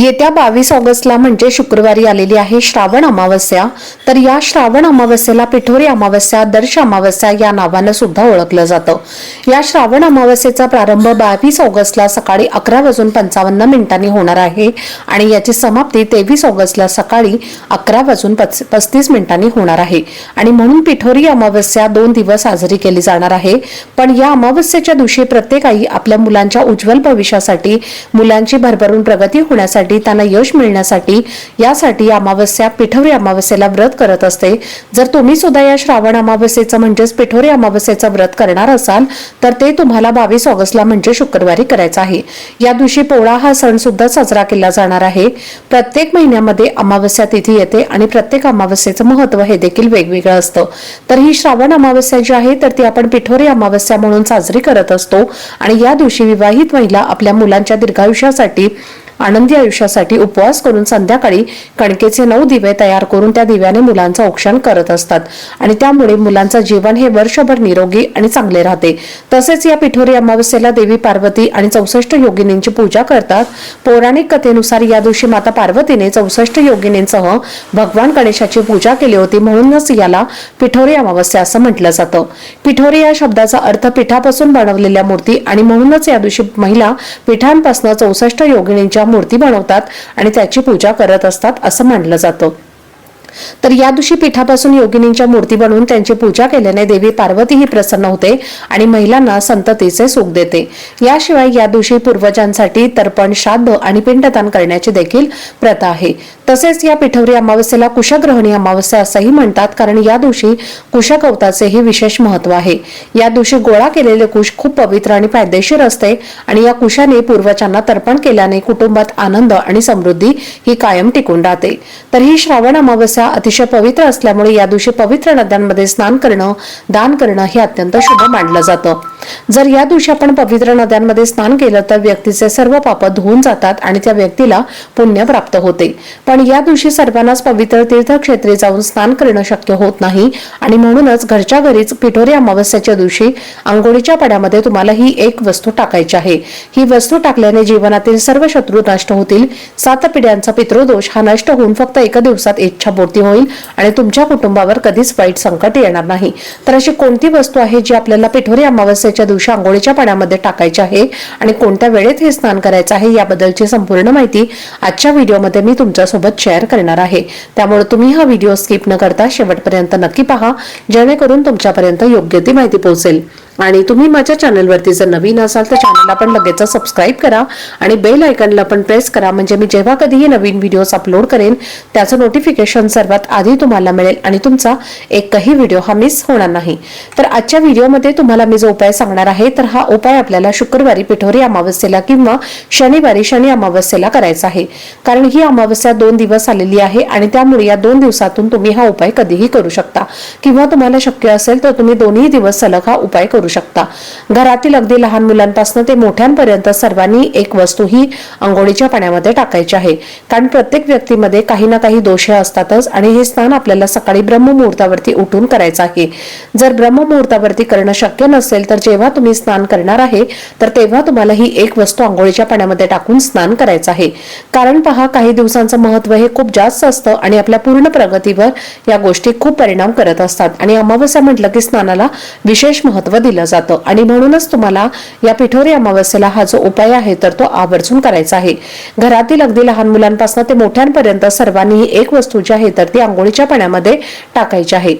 येत्या बावीस ऑगस्टला म्हणजे शुक्रवारी आलेली आहे श्रावण अमावस्या. तर या श्रावण अमावस्येला पिठोरी अमावस्या दर्श अमावस्या या नावानं सुद्धा ओळखलं जातं. या श्रावण अमावस्येचा प्रारंभ बावीस ऑगस्टला सकाळी अकरा वाजून पंचावन्न मिनिटांनी होणार आहे आणि याची समाप्ती तेवीस ऑगस्टला सकाळी अकरा वाजून पच- पस्तीस मिनिटांनी होणार आहे. आणि म्हणून पिठोरी अमावस्या दोन दिवस साजरी केली जाणार आहे. पण या अमावस्येच्या दिवशी प्रत्येक आई आपल्या मुलांच्या उज्ज्वल भविष्यासाठी मुलांची भरभरून प्रगती होण्यासाठी त्यांना यश मिळण्यासाठी यासाठी अमावस्या पिठोरी अमावस्येला व्रत करत असते. जर तुम्ही सुद्धा या श्रावण अमावस्येचं म्हणजेच पिठोरी अमावस्येचं व्रत करणार असाल तर ते तुम्हाला बावीस ऑगस्टला म्हणजे शुक्रवारी करायचं आहे. या दिवशी पोळा हा सण सुद्धा साजरा केला जाणार आहे. प्रत्येक महिन्यामध्ये अमावस्या तिथी येते आणि प्रत्येक अमावस्येचं महत्त्व हे देखील वेगवेगळं असतं. तर ही श्रावण अमावस्या जी आहे तर ती आपण पिठोरी अमावस्या म्हणून साजरी करत असतो. आणि या दिवशी विवाहित महिला आपल्या मुलांच्या दीर्घायुष्यासाठी आनंदी आयुष्यासाठी उपवास करून संध्याकाळी कणकेचे नऊ दिवे तयार करून त्या दिव्याने मुलांचं औक्षण करत असतात. आणि त्यामुळे मुलांचं जीवन हे वर्षभर निरोगी आणि चांगले राहते. तसेच या पिठोरी अमावस्येला देवी पार्वती आणि चौसष्ट योगिनींची पूजा करतात. पौराणिक कथेनुसार या दिवशी माता पार्वतीने चौसष्ट योगिनींसह भगवान गणेशाची पूजा केली होती म्हणूनच याला पिठोरी अमावस्या असं म्हटलं जातं. पिठोरी या शब्दाचा अर्थ पिठापासून बनवलेल्या मूर्ती आणि म्हणूनच या दिवशी महिला पिठांपासून चौसष्ट योगिनींच्या मूर्ती बनवतात आणि त्याची पूजा करत असतात असं मानलं जातं. तर या दिवशी पिठापासून योगिनींच्या मूर्ती बनवून त्यांची पूजा केल्याने देवी पार्वती ही प्रसन्न होते आणि महिलांना संततीचे सुख देते. याशिवाय या दिवशी पूर्वजांसाठी तर्पण श्राद्ध आणि पिंडदान करण्याची देखील प्रथा आहे. तसेच या पिठवरी अमावस्येला कुशग्रहणी अमावस्या असंही म्हणतात कारण या दिवशी कुशकवताचेही विशेष महत्त्व आहे. या दिवशी गोळा केलेले कुश खूप पवित्र आणि फायदेशीर असते आणि या कुशाने पूर्वजांना तर्पण केल्याने कुटुंबात आनंद आणि समृद्धी ही कायम टिकून राहते. तर ही श्रावण अमावस्या अतिशय पवित्र असल्यामुळे या दिवशी पवित्र नद्यांमध्ये स्नान करणं दान करणं हे अत्यंत शुभ मानलं जातं. जर या दिवशी आपण पवित्र नद्यांमध्ये स्नान केलं तर व्यक्तीचे सर्व पाप धुवून जातात आणि त्या व्यक्तीला पुण्य प्राप्त होते. पण या दिवशी सर्वांनाच पवित्र तीर्थक्षेत्री जाऊन स्नान करणं शक्य होत नाही आणि म्हणूनच घरच्या घरीच पिठोरी अमावस्याच्या दिवशी आंघोळीच्या पड्यामध्ये तुम्हाला ही एक वस्तू टाकायची आहे. ही वस्तू टाकल्याने जीवनातील सर्व शत्रू नष्ट होतील. सात पिढ्यांचा पितृदोष हा नष्ट होऊन फक्त एका दिवसात इच्छापूर्ती होईल आणि तुमच्या कुटुंबावर कधीच वाईट संकट येणार नाही. तर अशी कोणती वस्तू आहे जी आपल्याला पिठोरी अमावस्याच्या दिवशी आंघोळीच्या पाण्यामध्ये टाकायचे आहे आणि कोणत्या वेळेत हे स्नान करायचं आहे याबद्दलची संपूर्ण माहिती आजच्या व्हिडिओमध्ये मी तुमच्यासोबत शेअर करणार आहे. त्यामुळे तुम्ही हा व्हिडिओ स्किप न करता शेवटपर्यंत नक्की पहा जेणेकरून तुमच्यापर्यंत योग्य ती माहिती पोहोचेल. आणि तुम्ही माझ्या चॅनलवरती जर नवीन असाल तर चॅनलला पण लगेच सबस्क्राईब करा आणि बेल आयकनला पण प्रेस करा. म्हणजे मी जेव्हा कधीही नवीन व्हिडिओज अपलोड करेन त्याचं नोटिफिकेशन सर्वात आधी तुम्हाला मिळेल आणि तुमचा एकही व्हिडिओ हा मिस होणार नाही. तर आजच्या व्हिडिओमध्ये तुम्हाला मी जो उपाय सांगणार आहे तर हा उपाय आपल्याला शुक्रवारी पिठोरी अमावस्येला किंवा शनिवारी शनी अमावस्येला करायचा आहे. कारण ही अमावस्या दोन दिवस आलेली आहे आणि त्यामुळे या दोन दिवसातून तुम्ही हा उपाय कधीही करू शकता. किंवा तुम्हाला शक्य असेल तर तुम्ही दोन्ही दिवस सलग हा उपाय करू शकता. घरातील अगदी लहान मुलांपासून ते मोठ्यांपर्यंत सर्वांनी एक वस्तू ही आंघोळीच्या पाण्यामध्ये टाकायची आहे. कारण प्रत्येक व्यक्तीमध्ये काही ना काही दोष असतातच आणि हे स्नान आपल्याला सकाळी ब्रह्ममुहूर्तावरती उठून करायचं आहे. जर ब्रह्ममुहूर्तावरती करणं शक्य नसेल तर जेव्हा तुम्ही स्नान करणार आहे तर तेव्हा तुम्हाला ही एक वस्तू आंघोळीच्या पाण्यामध्ये टाकून स्नान करायचं आहे. कारण पहा काही दिवसांचं महत्त्व हे खूप जास्त असतं आणि आपल्या पूर्ण प्रगतीवर या गोष्टी खूप परिणाम करत असतात. आणि अमावस्या म्हटलं की स्नानाला विशेष महत्त्व दिलं जातं. आणि म्हणूनच तुम्हाला या पिठोरी अमावस्येला हा जो उपाय आहे तर तो आवर्जून करायचा आहे. घरातील अगदी लहान मुलांपासून ते मोठ्यांपर्यंत सर्वांनी ही एक वस्तू जी आहे तर ती आंघोळीच्या पाण्यामध्ये टाकायची आहे.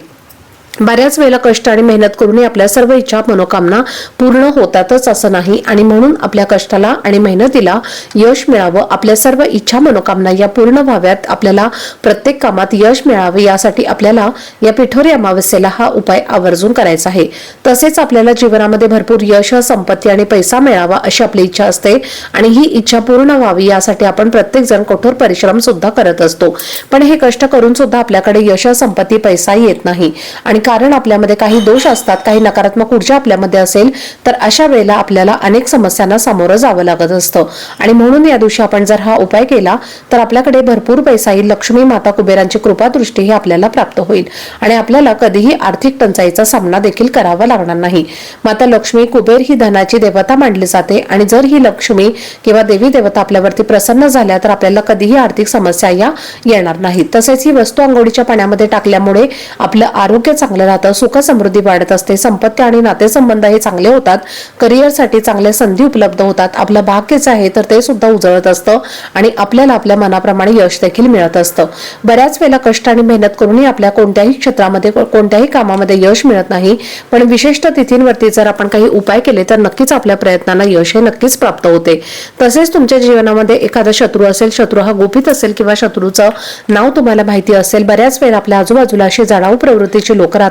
बऱ्याच वेळेला कष्ट आणि मेहनत करूनही आपल्या सर्व इच्छा मनोकामना पूर्ण होतातच असं नाही. आणि म्हणून आपल्या कष्टाला आणि मेहनतीला यश मिळावं आपल्या सर्व इच्छा मनोकामना या पूर्ण व्हाव्यात आपल्याला प्रत्येक कामात यश मिळावे यासाठी आपल्याला या पिठोरी अमावस्येला हा उपाय आवर्जून करायचा आहे. तसेच आपल्याला जीवनामध्ये भरपूर यश संपत्ती आणि पैसा मिळावा अशी आपली इच्छा असते आणि ही इच्छा पूर्ण व्हावी यासाठी आपण प्रत्येक जण कठोर परिश्रम सुद्धा करत असतो. पण हे कष्ट करून सुद्धा आपल्याकडे यश संपत्ती पैसा येत नाही. आणि कारण आपल्यामध्ये काही दोष असतात काही नकारात्मक ऊर्जा आपल्यामध्ये असेल तर अशा वेळेला आपल्याला अनेक समस्यांना सामोरं जावं लागत असतं. आणि म्हणून या दिवशी आपण जर हा उपाय केला तर आपल्याकडे भरपूर पैसा येईल लक्ष्मी माता कुबेरांची कृपा दृष्टी ही आपल्याला प्राप्त होईल. आणि आपल्याला कधीही आर्थिक टंचाईचा सामना देखील करावा लागणार नाही. माता लक्ष्मी कुबेर ही धनाची देवता मानली जाते. आणि जर ही लक्ष्मी किंवा देवी देवता आपल्यावरती प्रसन्न झाल्या तर आपल्याला कधीही आर्थिक समस्या या येणार नाहीत. तसेच ही वस्तू आंघोळीच्या पाण्यामध्ये टाकल्यामुळे आपलं आरोग्य चांगलं राहतं सुख समृद्धी वाढत असते संपत्ती आणि नातेसंबंध हे चांगले होतात करिअरसाठी चांगल्या संधी उपलब्ध होतात आपलं भाग्यच आहे तर ते सुद्धा उजळत असतं आणि आपल्याला आपल्या मनाप्रमाणे यश देखील मिळत असतं. बऱ्याच वेळेला कष्ट आणि मेहनत करूनही आपल्या कोणत्याही क्षेत्रामध्ये कोणत्याही कामामध्ये यश मिळत नाही पण विशिष्ट तिथींवरती जर आपण काही उपाय केले तर नक्कीच आपल्या प्रयत्नांना यश हे नक्कीच प्राप्त होते. तसेच तुमच्या जीवनामध्ये एखादा शत्रू असेल शत्रू हा गुपित असेल किंवा शत्रूचं नाव तुम्हाला माहिती असेल बऱ्याच वेळा आपल्या आजूबाजूला अशी जाणाऊ प्रवृत्तीची लोक राहतात.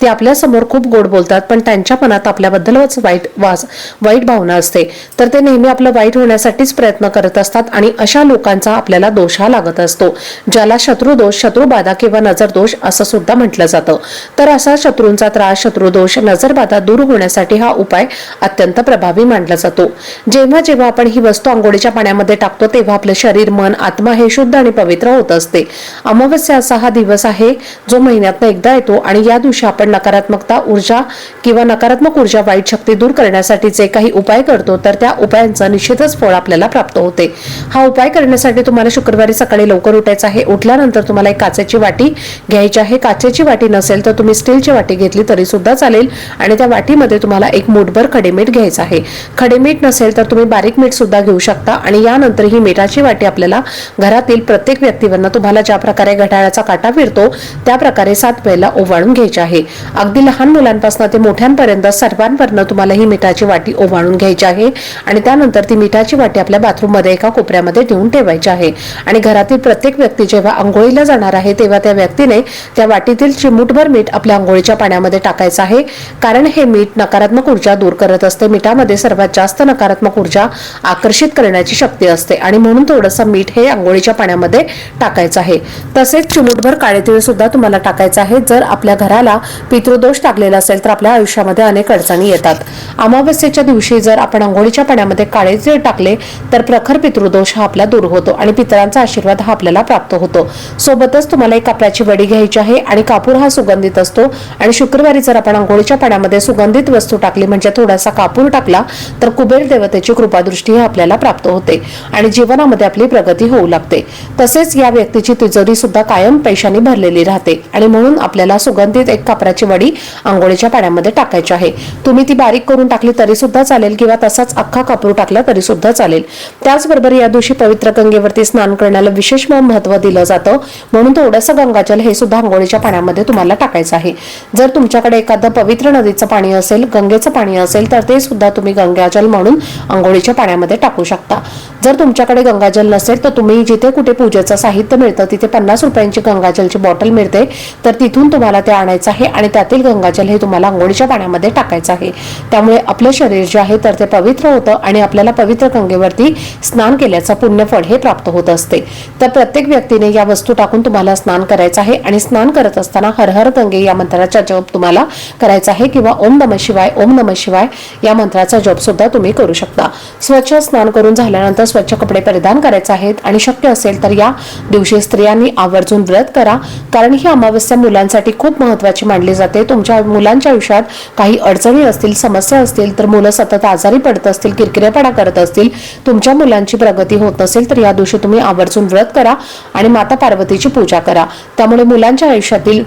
ते आपल्यासमोर खूप गोड बोलतात पण त्यांच्या मनात आपल्याबद्दलच वाईट वास वाईट भावना असते. तर ते नेहमी आपलं वाईट होण्यासाठीच प्रयत्न करत असतात आणि अशा लोकांचा आपल्याला दोष हा लागत असतो ज्याला शत्रुदोष शत्रुबाधा किंवा नजरदोष असं सुद्धा म्हटलं जातं. तर असा शत्रूंचा त्रास शत्रुदोष नजरबाधा दूर होण्यासाठी हा उपाय अत्यंत प्रभावी मानला जातो. जेव्हा जेव्हा आपण ही वस्तू आंघोळीच्या पाण्यामध्ये टाकतो तेव्हा आपलं शरीर मन आत्मा हे शुद्ध आणि पवित्र होत असते. अमावस्या असा हा दिवस आहे जो महिन्यातनं एकदा येतो आणि या दिवशी आपण नकारात्मकता ऊर्जा किंवा नकारात्मक ऊर्जा वाईट शक्ती दूर करण्यासाठी जे काही उपाय करतो तर त्या उपायांचं निश्चितच फळ आपल्याला प्राप्त होते. हा उपाय करण्यासाठी तुम्हाला शुक्रवारी सकाळी लवकर उठायचं आहे. उठल्यानंतर तुम्हाला एक काचेची वाटी घ्यायची आहे. काचेची वाटी नसेल तर तुम्ही स्टीलची वाटी घेतली तरी सुद्धा चालेल आणि त्या वाटीमध्ये तुम्हाला एक मूठभर खडेमीठ घ्यायचं आहे. खडेमीठ नसेल तर तुम्ही बारीक मीठ सुद्धा घेऊ शकता आणि यानंतर ही मिठाची वाटी आपल्याला घरातील प्रत्येक व्यक्तीवरनं तुम्हाला ज्या प्रकारे घड्याळाचा काटा फिरतो त्या प्रकारे सात वेळेला ओवाळून घ्यायची आहे. अगदी लहान मुलांपासून ते मोठ्यांपर्यंत सर्वांवरनं तुम्हाला ही मिठाची वाटी ओवाळून घ्यायची आहे आणि त्यानंतर ती मिठाची वाटी आपल्या बाथरूममध्ये एका कोपऱ्यामध्ये ठेवून ठेवायची आहे. आणि घरातील प्रत्येक व्यक्ती जेव्हा आंघोळीला जाणार आहे तेव्हा त्या व्यक्तीने त्या वाटीतील चिमूटभर मीठ आपल्या आंघोळीच्या पाण्यामध्ये टाकायचं आहे. कारण हे मीठ नकारात्मक ऊर्जा दूर करत असते. मिठामध्ये सर्वात जास्त नकारात्मक ऊर्जा आकर्षित करण्याची शक्ती असते आणि म्हणून थोडंसं मीठ हे आंघोळीच्या पाण्यामध्ये टाकायचं आहे. तसेच चिमूटभर काळे तिळ सुद्धा तुम्हाला टाकायचं आहे. जर आपल्या घराला पितृदोष टाकलेला असेल तर आपल्या आयुष्यामध्ये अनेक अडचणी येतात. अमावस्येच्या दिवशी जर आपण आंघोळीच्या पाण्यामध्ये काळे तीळ टाकले तर प्रखर पितृदोष हा आपला दूर होतो आणि पितरांचा आशीर्वाद हा आपल्याला प्राप्त होतो. सोबतच तुम्हाला एक कापडाची वडी घ्यायची आहे आणि कापूर हा सुगंधित असतो. आणि शुक्रवारी जर आपण आंघोळीच्या पाण्यामध्ये सुगंधित वस्तू टाकली म्हणजे थोडासा कापूर टाकला तर कुबेर देवतेची कृपादृष्टी ही आपल्याला प्राप्त होते आणि जीवनामध्ये आपली प्रगती होऊ लागते. तसेच या व्यक्तीची तिजोरी सुद्धा कायम पैशांनी भरलेली राहते आणि म्हणून आपल्याला सुगंध संबंधित एक कापराची वडी आंघोळीच्या पाण्यामध्ये टाकायची आहे. तुम्ही ती बारीक करून टाकली तरी सुद्धा चालेल किंवा तसाच अख्खा कापरू टाकला तरी सुद्धा चालेल. त्याचबरोबर या दिवशी पवित्र गंगेवरती स्नान करण्याला विशेष महत्त्व दिलं जातं. म्हणून थोडंसं गंगाजल हे सुद्धा आंघोळीच्या पाण्यामध्ये तुम्हाला टाकायचं आहे. जर तुमच्याकडे एखादं पवित्र नदीचं पाणी असेल गंगेचं पाणी असेल तर ते सुद्धा तुम्ही गंगाजल म्हणून आंघोळीच्या पाण्यामध्ये टाकू शकता. जर तुमच्याकडे गंगाजल नसेल तर तुम्ही जिथे कुठे पूजेचं साहित्य मिळतं तिथे पन्नास रुपयांची गंगाजलची बॉटल मिळते. तर तिथून तुम्हाला ते आणायचं आहे आणि त्यातील गंगाजल हे तुम्हाला आंघोळीच्या पाण्यामध्ये टाकायचं आहे. त्यामुळे आपलं शरीर जे आहे तर ते पवित्र होतं आणि आपल्याला पवित्र गंगेवरती स्नान केल्याचं पुण्यफळ हे प्राप्त होत असते. तर प्रत्येक व्यक्तीने या वस्तू टाकून तुम्हाला स्नान करायचं आहे आणि स्नान करत असताना हर हर गंगे या मंत्राचा जप तुम्हाला करायचा आहे किंवा ओम नम शिवाय ओम नम शिवाय या मंत्राचा जप सुद्धा तुम्ही करू शकता. स्वच्छ स्नान करून झाल्यानंतर स्वच्छ कपडे परिधान करायचे आहेत. आणि शक्य असेल तर या दिवशी स्त्रियांनी आवर्जून व्रत करा. कारण ही अमावस्या मुलांसाठी खूप महत्वाची मानली जाते. तुमच्या मुलांच्या आयुष्यात काही अडचणी असतील समस्या असतील तर मुलं सतत आजारी पडत असतील किरकिरेपणा करत असतील तुमच्या मुलांची प्रगती होत नसेल तर या दिवशी तुम्ही आवर्जून व्रत करा आणि माता पार्वतीची पूजा करा. त्यामुळे मुलांच्या आयुष्यातील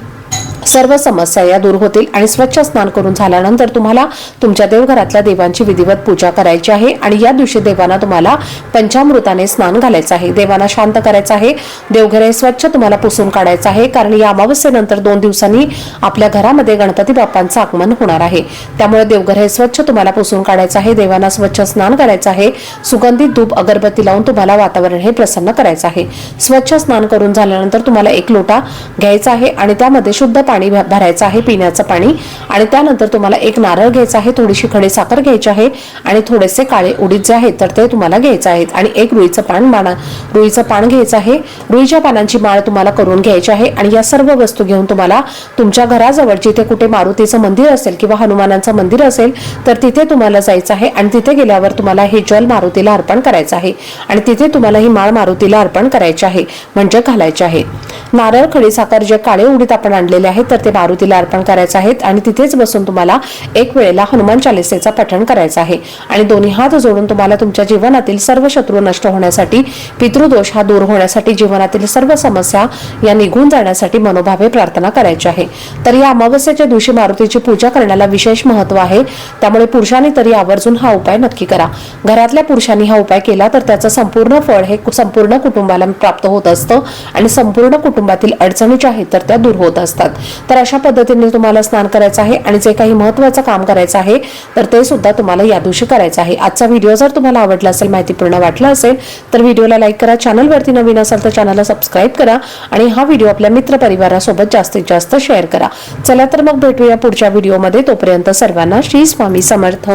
सर्व समस्या या दूर होतील आणि स्वच्छ स्नान करून झाल्यानंतर तुम्हाला तुमच्या देवघरातल्या देवांची विधिवत पूजा करायची आहे. आणि या दिवशी देवांना तुम्हाला पंचामृताने स्नान घालायचं आहे. देवांना शांत करायचं आहे. देवघर हे स्वच्छ तुम्हाला पुसून काढायचं आहे. कारण या अमावस्येनंतर दोन दिवसांनी आपल्या घरामध्ये गणपती बाप्पांचं आगमन होणार आहे. त्यामुळे देवघर हे स्वच्छ तुम्हाला पुसून काढायचं आहे. देवांना स्वच्छ स्नान करायचं आहे. सुगंधित धूप अगरबत्ती लावून तुम्हाला वातावरण हे प्रसन्न करायचं आहे. स्वच्छ स्नान करून झाल्यानंतर तुम्हाला एक लोटा घ्यायचा आहे. आणि त्यामध्ये शुद्ध पाणी पाणी भरायचं आहे पिण्याचं पाणी. आणि त्यानंतर तुम्हाला एक नारळ घ्यायचा आहे थोडीशी खडे साखर घ्यायची आहे आणि थोडेसे काळे उडीद जे आहेत तर ते तुम्हाला घ्यायचे आहेत. आणि एक रुईचं पान बाणा रुईचं पान घ्यायचं आहे. रुईच्या पानांची माळ तुम्हाला करून घ्यायची आहे आणि या सर्व वस्तू घेऊन तुम्हाला तुमच्या घराजवळ जिथे कुठे मारुतीचं मंदिर असेल किंवा हनुमानाचं मंदिर असेल तर तिथे तुम्हाला जायचं आहे आणि तिथे गेल्यावर तुम्हाला हे जल मारुतीला अर्पण करायचं आहे. आणि तिथे तुम्हाला ही माळ मारुतीला अर्पण करायची आहे. म्हणजे घालायचे आहे. नारळ खडीसाखर जे काळे उडीत आपण आणलेले आहेत तर ते मारुतीला अर्पण करायचे आहेत आणि तिथेच बसून तुम्हाला एक वेळेला हनुमान चालिसेचा पठण करायचं आहे. आणि दोन्ही हात जोडून तुम्हाला तुमच्या जीवनातील सर्व शत्रू नष्ट होण्यासाठी पितृदोष हा दूर होण्यासाठी जीवनातील सर्व समस्या या निघून जाण्यासाठी मनोभावे प्रार्थना करायची आहे. तर या अमावस्याच्या दिवशी मारुतीची पूजा करण्याला विशेष महत्त्व आहे. त्यामुळे पुरुषांनी तरी आवर्जून हा उपाय नक्की करा. घरातल्या पुरुषांनी हा उपाय केला तर त्याचं संपूर्ण फळ हे संपूर्ण कुटुंबाला प्राप्त होत असतं आणि संपूर्ण कुटुंब कुटुंबातील अडचणी ज्या आहेत तर त्या दूर होत असतात. तर अशा पद्धतीने तुम्हाला स्नान करायचं आहे आणि जे काही महत्वाचं काम करायचं आहे तर ते सुद्धा तुम्हाला या दिवशी करायचं आहे. आजचा व्हिडिओ जर तुम्हाला आवडला असेल माहितीपूर्ण वाटला असेल तर व्हिडिओला लाईक करा चॅनलवरती नवीन असाल तर चॅनलला सबस्क्राईब करा आणि हा व्हिडिओ आपल्या मित्र परिवारासोबत जास्तीत जास्त शेअर करा. चला तर मग भेटूया पुढच्या व्हिडिओमध्ये. तोपर्यंत सर्वांना श्री स्वामी समर्थ.